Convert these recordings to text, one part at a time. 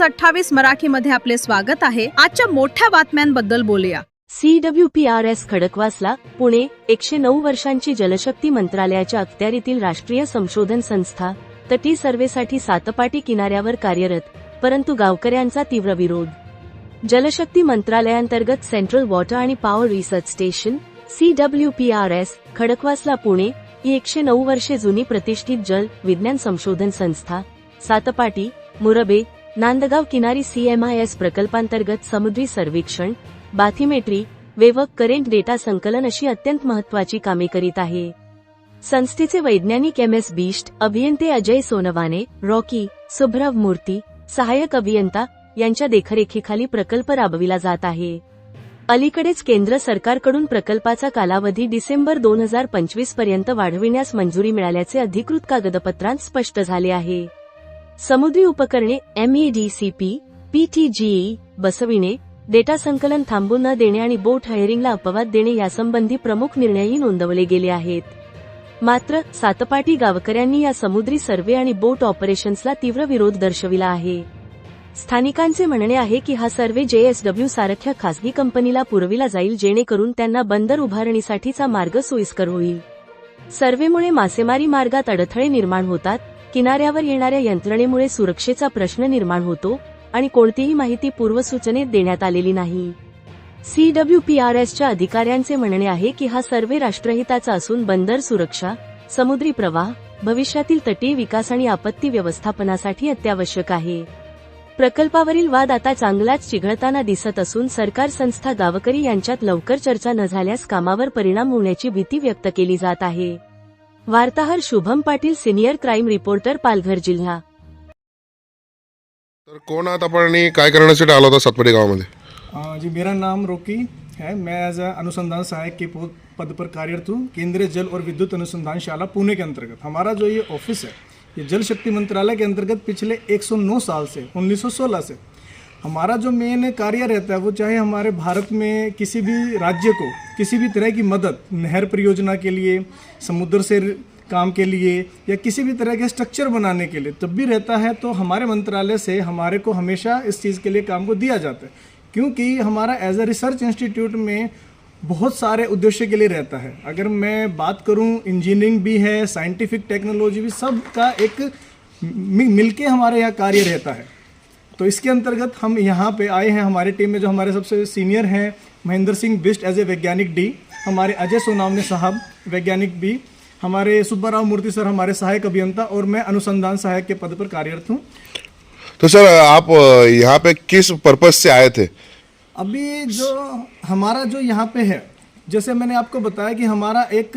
News अठ्ठावीस मराठीमध्ये आपले स्वागत आहे. आजच्या मोठ्या बातम्यांबद्दल बोलूया. C W P R S Khadakwasla Pune एकशे नऊ वर्षांची जलशक्ती मंत्रालयाच्या अखत्यारीतील राष्ट्रीय संशोधन संस्था तटी सर्वेसाठी सातपाटी किनाऱ्यावर कार्यरत परंतु गावकऱ्यांचा तीव्र विरोध. जलशक्ती मंत्रालयांतर्गत सेंट्रल वॉटर आणि power research station C W P R S Khadakwasla Pune ही एकशे नऊ वर्षे जुनी प्रतिष्ठित जल विज्ञान संशोधन संस्था सातपाटी मुरबे नांदगाव किनारी सीएमआयएस प्रकल्पांतर्गत समुद्री सर्वेक्षण बाथिमेट्री वेवक करेंट डेटा संकलन अशी अत्यंत महत्वाची कामे करीत आहे. संस्थेचे वैज्ञानिक एम एस बिष्ट अभियंते अजय सोनवाने रॉकी सुभ्रव मूर्ती सहाय्यक अभियंता यांच्या देखरेखीखाली प्रकल्प राबविला जात आहे. अलीकडेच केंद्र सरकारकडून प्रकल्पाचा कालावधी डिसेंबर दोन हजार पंचवीसपर्यंत वाढविण्यास मंजुरी मिळाल्याचे अधिकृत कागदपत्रांत स्पष्ट झाले आहे. समुद्री उपकरणे एमईडीसीपी पीटीजीई बसविणे डेटा संकलन थांबू न देणे आणि बोट हायरिंगला अपवाद देणे यासंबंधी प्रमुख निर्णयही नोंदवले गेले आहेत. मात्र सातपाटी गावकऱ्यांनी या समुद्री सर्वे आणि बोट ऑपरेशन्सला तीव्र विरोध दर्शविला आहे. स्थानिकांचे म्हणणे आहे की हा सर्वे जेएसडब्ल्यू सारख्या खासगी कंपनीला पुरविला जाईल जेणेकरून त्यांना बंदर उभारणीसाठीचा मार्ग सोयीस्कर होईल. सर्वेमुळे मासेमारी मार्गात अडथळे निर्माण होतात किनाऱ्यावर येणाऱ्या यंत्रणेमुळे सुरक्षेचा प्रश्न निर्माण होतो आणि कोणतीही माहिती पूर्वसूचनेत देण्यात आलेली नाही. सी डब्ल्यू पी आर एसच्या अधिकाऱ्यांचे म्हणणे आहे की हा सर्वे राष्ट्रहिताचा असून बंदर सुरक्षा समुद्री प्रवाह भविष्यातील तटीय विकास आणि आपत्ती व्यवस्थापनासाठी अत्यावश्यक आहे. प्रकल्पावरील वाद आता चांगलाच चिघळताना दिसत असून सरकार संस्था गावकरी यांच्यात लवकर चर्चा न झाल्यास कामावर परिणाम होण्याची भीती व्यक्त केली जात आहे. वार्ताहर Shubham Patil senior crime reporter Palghar जिल्हा. तर कोण आहात आपण आणि काय करण्यासाठी आला होता सातपाडी गावामध्ये? अ, जी मेरा नाम रोकी है. मैं एज अ अनुसंधान सहायक के पो- पद पर कार्यरत हूँ. केंद्रीय जल और विद्युत अनुसंधान शाला पुणे के अंतर्गत. हमारा जो ये ऑफिस है ये जल शक्ति मंत्रालय के अंतर्गत पिछले 109 साल से 1916 से हमारा जो मेन कार्य रहता है, वो चाहे हमारे भारत में किसी भी राज्य को, किसी भी तरह की मदद, नहर परियोजना के लिए, समुद्र से काम के लिए, या किसी भी तरह के स्ट्रक्चर बनाने के लिए, तब भी रहता है तो हमारे मंत्रालय से हमारे को हमेशा इस चीज़ के लिए काम को दिया जाता है। क्योंकि हमारा एज अ रिसर्च इंस्टीट्यूट में बहुत सारे उद्देश्य के लिए रहता है। अगर मैं बात करूँ इंजीनियरिंग भी है साइंटिफिक टेक्नोलॉजी भी, सब का एक मिलके हमारे यहाँ कार्य रहता है। तो इसके अंतर्गत हम यहाँ पे आए हैं हमारे टीम में जो हमारे सबसे सीनियर हैं महेंद्र सिंह बिस्ट एज ए वैज्ञानिक डी हमारे अजय सोनावने साहब वैज्ञानिक बी हमारे सुब्बाराव मूर्ति सर हमारे सहायक अभियंता और मैं अनुसंधान सहायक के पद पर कार्यरत हूँ। तो सर आप यहाँ पे किस पर्पज से आए थे? अभी जो हमारा जो यहाँ पे है जैसे मैंने आपको बताया कि हमारा एक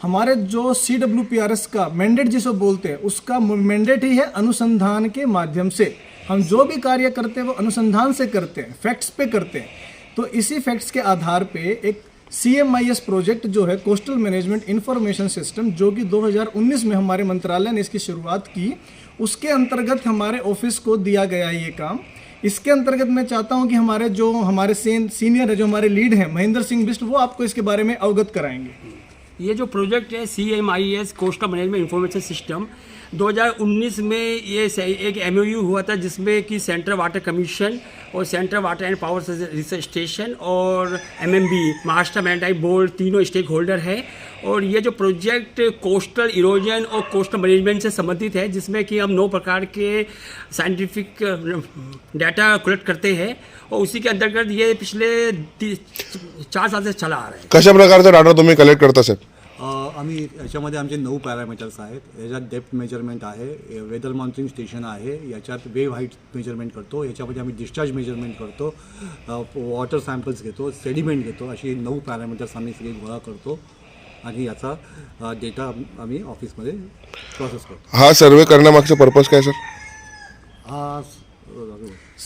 हमारे जो C W P R S का मैंडेट जिसे बोलते हैं उसका मैंडेट ही है अनुसंधान के माध्यम से। हम जो भी कार्य करते हैं, वो अनुसंधान से करते हैं फैक्ट्स पे करते हैं। तो इसी फैक्ट्स के आधार पे एक C M I S project जो है कोस्टल मैनेजमेंट इंफॉर्मेशन सिस्टम जो कि 2019 में हमारे मंत्रालय ने इसकी शुरुआत की, उसके अंतर्गत हमारे ऑफ़िस को दिया गया है ये काम। इसके अंतर्गत मैं चाहता हूँ कि हमारे जो हमारे सीनियर है, जो हमारे लीड हैं, महेंद्र सिंह बिस्ट वो आपको इसके बारे में अवगत कराएँगे। ये जो प्रोजेक्ट है C M I S coastal management information system 2019 में ये एक एमओयू हुआ था जिसमें कि सेंट्रल वाटर कमीशन और central water and power research station और M M B Maharashtra maritime board तीनों स्टेक होल्डर है। और ये जो प्रोजेक्ट कोस्टल इरोजन और कोस्टल मैनेजमेंट से संबंधित है, जिसमें कि हम नौ प्रकार के साइंटिफिक डाटा कलेक्ट करते हैं और उसी के अंतर्गत ये पिछले चार साल से चला आ रहा है। कशा प्रकारचा डाटा तुम्ही कलेक्ट करता सर आम्ही याच्यामध्ये आमचे नऊ पॅरामीटर्स आहेत. याच्यात डेप्थ मेजरमेंट आहे वेदर मॉनिटरिंग स्टेशन आहे याच्यात वेव हाईट मेजरमेंट करतो याच्यामध्ये आम्ही डिस्चार्ज मेजरमेंट करतो वॉटर सॅम्पल्स घेतो सेडिमेंट घेतो अशी नऊ पॅरामीटर्स आम्ही सगळे गोळा करतो आणि याचा डेटा आम्ही ऑफिसमध्ये प्रोसेस करतो. हा सर्वे करण्यामागचा पर्पज काय सर हा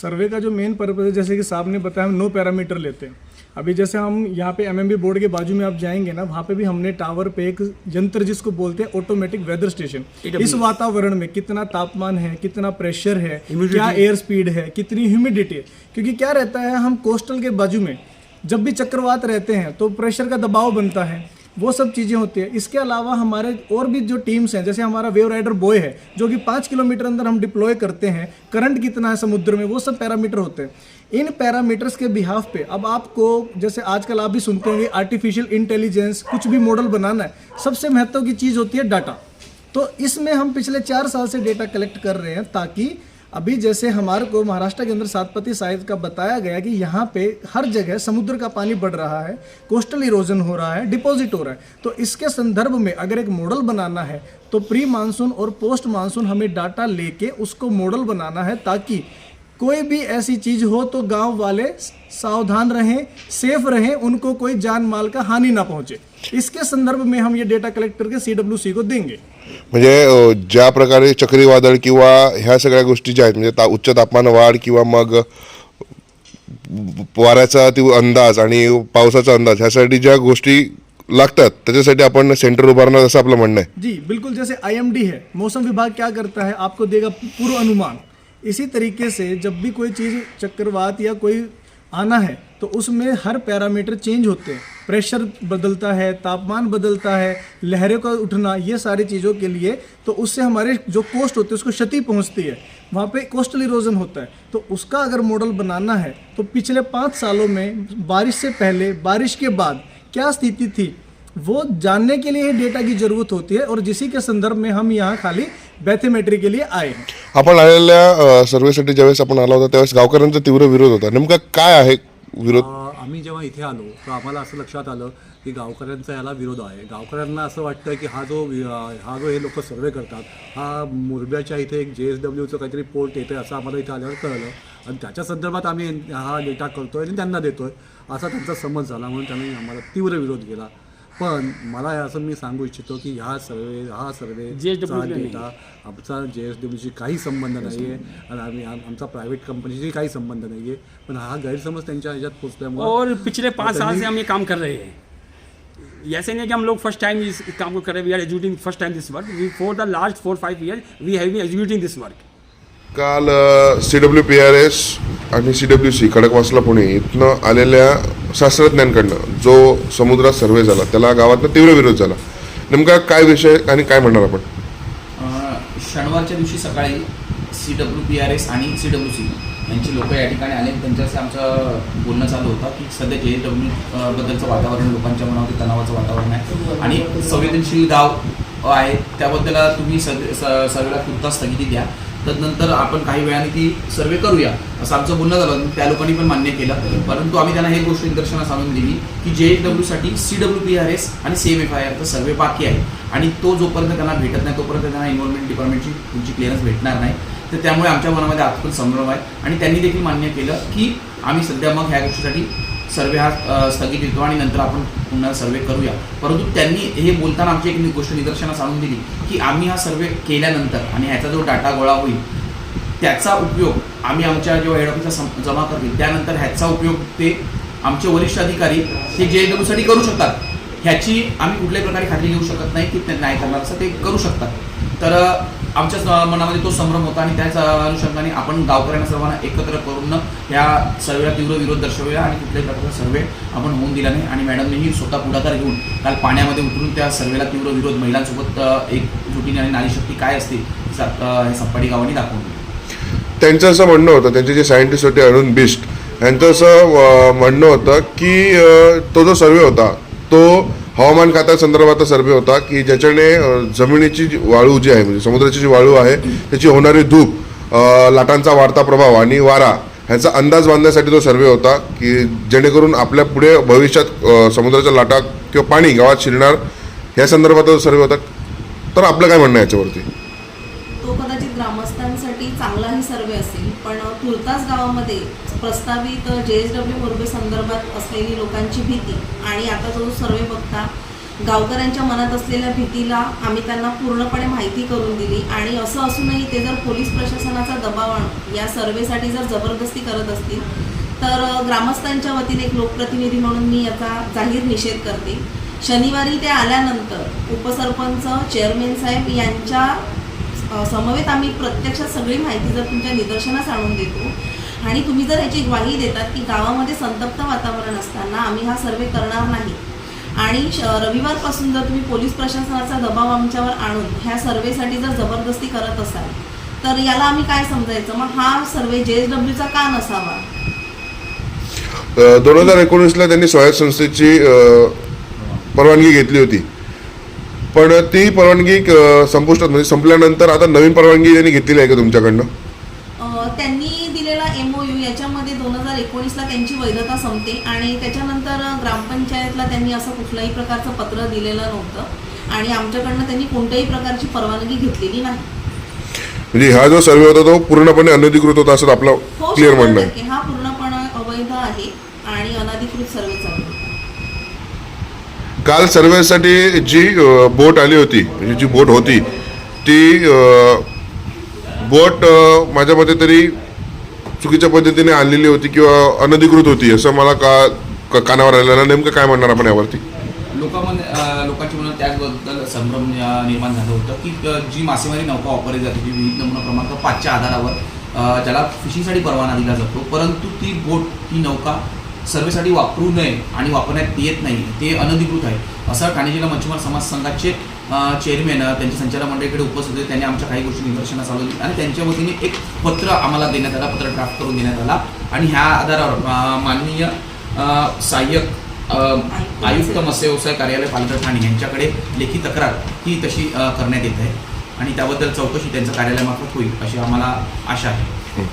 सर्वे का जो मेन पर्पज है जैसे कि साहब ने बताया हम नो पैरामीटर लेते. हैं अभी जैसे हम यहाँ पे एमएमबी बोर्ड के बाजू में आप जाएँगे ना वहाँ पे भी हमने टावर पे एक यंत्र जिसको बोलते हैं ऑटोमेटिक वेदर स्टेशन इस वातावरण में कितना तापमान है कितना प्रेशर है क्या एयर स्पीड है कितनी ह्यूमिडिटी है? क्योंकि क्या रहता है हम कोस्टल के बाजू में जब भी चक्रवात रहते हैं तो प्रेशर का दबाव बनता है। वो सब चीज़ें होती है। इसके अलावा हमारे और भी जो टीम्स हैं, जैसे हमारा वेव राइडर बॉय है, जो कि पाँच किलोमीटर अंदर हम डिप्लॉय करते हैं करंट कितना है समुद्र में, वो सब पैरामीटर होते हैं। इन पैरामीटर्स के बिहाफ पे अब आपको, जैसे आजकल आप भी सुनते होंगे आर्टिफिशियल इंटेलिजेंस कुछ भी मॉडल बनाना है, सबसे महत्व की चीज़ होती है डाटा तो इसमें हम पिछले चार साल से डेटा कलेक्ट कर रहे हैं ताकि अभी जैसे हमारे को महाराष्ट्र के अंदर सातपति साइज़ का बताया गया कि यहाँ पे हर जगह समुद्र का पानी बढ़ रहा है, कोस्टल इरोजन हो रहा है डिपॉजिट हो रहा है। तो इसके संदर्भ में अगर एक मॉडल बनाना है तो प्री मानसून और पोस्ट मानसून हमें डाटा लेके उसको मॉडल बनाना है ताकि कोई भी ऐसी चीज़ हो तो गाँव वाले सावधान रहें सेफ़ रहें, उनको कोई जान माल का हानि ना पहुँचे। इसके संदर्भ में हम ये डेटा कलेक्ट करके सीडब्ल्यूसी को देंगे। म्हणजे ज्या प्रकारे चक्रीवादळ किंवा ह्या सगळ्या गोष्टी ज्या आहेत म्हणजे ता उच्च तापमान वाढ किंवा मग वाऱ्याचा ती अंदाज आणि पावसाचा अंदाज ह्यासाठी ज्या गोष्टी लागतात त्याच्यासाठी आपण सेंटर उभारणार असं आपलं म्हणणं आहे. जी बिल्कुल. जैसे आईएमडी है मौसम विभाग क्या करता है आपको देगा पूर्व अनुमान। इसी तरीके से जब भी कोई चीज़ चक्रवात या कोई आना है तो उसमें हर पैरामीटर चेंज होते हैं। प्रेशर बदलता है तापमान बदलता है लहरों का उठना ये सारी चीज़ों के लिए तो उससे हमारे जो कोस्ट होते हैं उसको क्षति पहुँचती है। वहाँ पे कोस्टल इरोजन होता है। तो उसका अगर मॉडल बनाना है तो पिछले पाँच सालों में बारिश से पहले बारिश के बाद क्या स्थिति थी? वो जानने के लिए डेटा की ज़रूरत होती है और जिसी के संदर्भ में हम यहाँ खाली बैथेमेट्री के लिए आए हैं। आपण आलेल्या अ, सर्वेसाठी ज्यावेळेस आपण आला होता गावकऱ्यांचा तीव्र विरोध होता. नेमका आहे विरोध? आम्ही जेव्हा इथे आलो तर आम्हाला असं लक्षात आलं की गावकऱ्यांचा याला विरोध आहे. गावकऱ्यांना असं वाटतं की हा जो वि- हा जो हे लोक सर्वे करतात हा मुरब्याच्या इथे एक जे एस डब्ल्यूचं काहीतरी पोर्ट येतं असं आम्हाला इथे आल्यावर कळलं. आणि त्याच्या संदर्भात आम्ही हा डेटा करतो आहे आणि त्यांना देतो आहे असा त्यांचा समज झाला म्हणून त्यांनी आम्हाला तीव्र विरोध केला. पण मला असं मी सांगू इच्छितो की ह्या सर्वे हा सर्वे JSW ला नाही. डेटा आमचा जे एस डब्ल्यूशी काही संबंध नाही. आहे आणि आम्ही आम- आमचा प्रायव्हेट कंपनीशी काही संबंध नाही आहे पण हा गैरसमज त्यांच्या ह्याच्यात पोचल्यामुळे और पिछले पाँच साल से हम ये काम कर रहे हैं। ऐसे नहीं कि हम लोग फर्स्ट टाइम इस काम को कर रहे हैं। We are executing first time this work we for the last four five year we have been executing this work काल C W P R S आणि C W C Khadakwasla Pune इथनं आलेल्या शास्त्रज्ञांकडनं जो समुद्रात सर्वे झाला त्याला गावातनं तीव्र विरोध झाला. नेमका काय विषय आणि काय म्हणणार आपण? शनिवारच्या दिवशी सकाळी C W P R S आणि सी डब्ल्यू सी यांची लोक या ठिकाणी आले. त्यांच्याशी आमचं बोलणं चालू होतं की सध्या जे डब्ल्यू बद्दलचं वातावरण लोकांच्या मनावरती तणावाचं वातावरण आहे. आणि संवेदनशील गाव आहे त्याबद्दल तुम्ही सग स- सर्वेला पुरता स्थगिती द्या. तदनंतर आपण काही वेळाने ती सर्वे करूया असं आमचं बोलणं झालं. त्या लोकांनी पण मान्य केलं. परंतु आम्ही त्यांना हे गोष्ट निदर्शनास आणून दिली की J H डब्ल्यूसाठी C W P R S आणि सी एम एफ आय आरचा सर्वे बाकी आहे. आणि तो जोपर्यंत त्यांना भेटत नाही तोपर्यंत त्यांना इन्व्हॉल्वमेंट डिपार्टमेंटची तुमची क्लिअरन्स भेटणार नाही. तर त्यामुळे आमच्या मनामध्ये आजपण संभ्रम आहे. आणि त्यांनी देखील मान्य केलं की आम्ही सध्या मग ह्या गोष्टीसाठी सर्वे हा स्थगित येतो आणि नंतर आपण पुन्हा सर्वे करूया. परंतु त्यांनी हे बोलताना आमची एक गोष्ट निदर्शनास आणून दिली की आम्ही हा सर्वे केल्यानंतर आणि ह्याचा जो डाटा गोळा होईल त्याचा उपयोग आम्ही आमच्या जेव्हा हेड ऑफिसला जमा करतील त्यानंतर ह्याचा उपयोग ते आमचे वरिष्ठ अधिकारी हे जे डब्ल्यूसाठी करू शकतात. ह्याची आम्ही कुठल्याही प्रकारे खात्री घेऊ शकत नाही की ते नाही करणार असं ते करू शकतात. तर आमच्या मनामध्ये तो संभ्रम होता आणि त्याच अनुषंगाने आपण गावकऱ्यांना सर्वांना एकत्र करून या सर्वेला तीव्र विरोध दर्शवूया आणि कुठल्याही प्रकारचा सर्वे आपण होऊन दिला नाही. आणि मॅडमनेही स्वतः पुढाकार घेऊन काल पाण्यामध्ये उतरून त्या सर्वेला तीव्र विरोध महिलांसोबत एक जुटीने आणि नारीशक्ती काय असते ही गावाने हे संपाडी गावांनी दाखवून दिली. त्यांचं असं म्हणणं होतं त्यांचे जे सायंटिस्ट होते अरुण बिस्ट यांचं असं म्हणणं होतं की तो जो सर्वे होता तो हवामान खात्या संदर्भातला सर्वे होता की ज्याच्याने जमिनीची जी वाळू जी आहे म्हणजे समुद्राची जी वाळू आहे त्याची होणारी धूप लाटांचा वाढता प्रभाव आणि वारा ह्याचा अंदाज बांधण्यासाठी तो सर्वे होता की जेणेकरून आपल्या पुढे भविष्यात समुद्राच्या लाटा किंवा पाणी गावात शिरणार या संदर्भात तो सर्वे होता. तर आपलं काय म्हणणं आहे याच्यावरती? तो कदाचित ग्रामस्थांसाठी चांगलाही सर्वे असेल पण तुर्तास गावामध्ये प्रस्तावित जे एस डब्ल्यू मोर्बे संदर्भात असलेली लोकांची भीती आणि आता जो सर्वे बघता गावकऱ्यांच्या मनात असलेल्या भीतीला आम्ही त्यांना पूर्णपणे माहिती करून दिली आणि असं असूनही ते जर पोलीस प्रशासनाचा दबाव आणून या सर्वेसाठी जर जबरदस्ती करत असतील तर ग्रामस्थांच्या वतीने एक लोकप्रतिनिधी म्हणून मी याचा जाहीर निषेध करते. शनिवारी ते आल्यानंतर उपसरपंच चेअरमॅन साहेब यांच्या समवेत आम्ही प्रत्यक्षात सगळी माहिती जर तुमच्या निदर्शनास आणून देतो आणि तुम्ही जर ह्याची ग्वाही देतात की गावामध्ये संतप्त वातावरण असताना आम्ही हा सर्वे करणार नाही. आणि श- रविवारपासून जर तुम्ही पोलीस प्रशासनाचा दबाव आमच्यावर आणून ह्या सर्वेसाठी जर जबरदस्ती करत असाल तर याला आम्ही काय समजायचं? मग हा सर्वे जे एस डब्ल्यूचा का नसावा? दोन हजार एकोणीसला त्यांनी स्वायत्त संस्थेची परवानगी घेतली होती. पण ती परवानगी संपुष्टात म्हणजे संपल्यानंतर आता नवीन परवानगी त्यांनी घेतलेली आहे का तुमच्याकडनं अ, त्यांनी दिलेला एमओयू याच्यामध्ये दोन हजार एकोणीसला त्यांची संपते आणि त्याच्यानंतर ग्रामपंचायतला त्यांनी असं कुठल्याही प्रकारचं पत्र दिलेलं नव्हतं. आणि आमच्याकडनं त्यांनी कोणत्याही प्रकारची परवानगी घेतलेली नाही. म्हणजे हा जो सर्वे होता तो पूर्णपणे अनधिकृत होता असं आपलं हो क्लिअर म्हणणं आहे. हा पूर्णपणे अवैध आहे आणि अनधिकृत सर्वे चालू. काल सर्वेसाठी जी बोट आली होती म्हणजे जी बोट होती ती बोट माझ्या मते तरी चुकीच्या पद्धतीने आणलेली होती किंवा अनधिकृत होती असं मला का कानावर आलेलं नेमकं काय म्हणणार आपण यावरती? लोकांमध्ये लोकांच्या मनात त्याचबद्दल संभ्रम निर्माण झालं होतं की जी मासेमारी नौका वापरली जाते जी विविध नमुना क्रमांक पाचच्या आधारावर ज्याला फिशिंगसाठी परवाना दिला जातो परंतु ती बोट ती नौका सर्वेसाठी वापरू नये आणि वापरण्यात येत नाही ते अनधिकृत आहे. असं ठाणे जिल्हा मच्छीमार समाज संघाचे चेअरमॅन त्यांच्या संचालक मंडळीकडे उपस्थित होते. त्यांनी आमच्या काही गोष्टी निदर्शनास आलं आणि त्यांच्या वतीने एक पत्र आम्हाला देण्यात आला पत्र ड्राफ्ट करून देण्यात आला. आणि ह्या आधारावर माननीय सहाय्यक आयुक्त मत्स्य व्यवसाय कार्यालय पालघर ठाणे यांच्याकडे लेखी तक्रार ही तशी करण्यात येत आहे. आणि त्याबद्दल चौकशी त्यांच्या कार्यालयामार्फत होईल अशी आम्हाला आशा आहे.